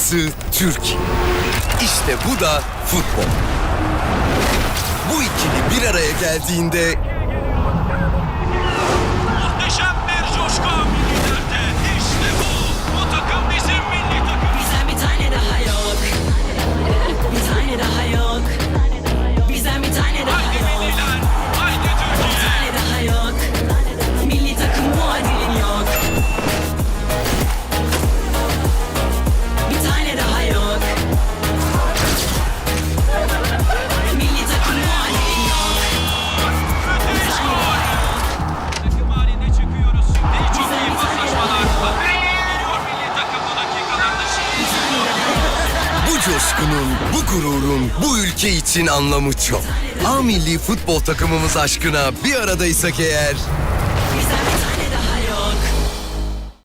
Burası Türkiye. İşte bu da futbol. Bu ikili bir araya geldiğinde bu coşkunun, bu gururun bu ülke için anlamı çok. A milli futbol takımımız aşkına bir aradaysak eğer Bizden bir tane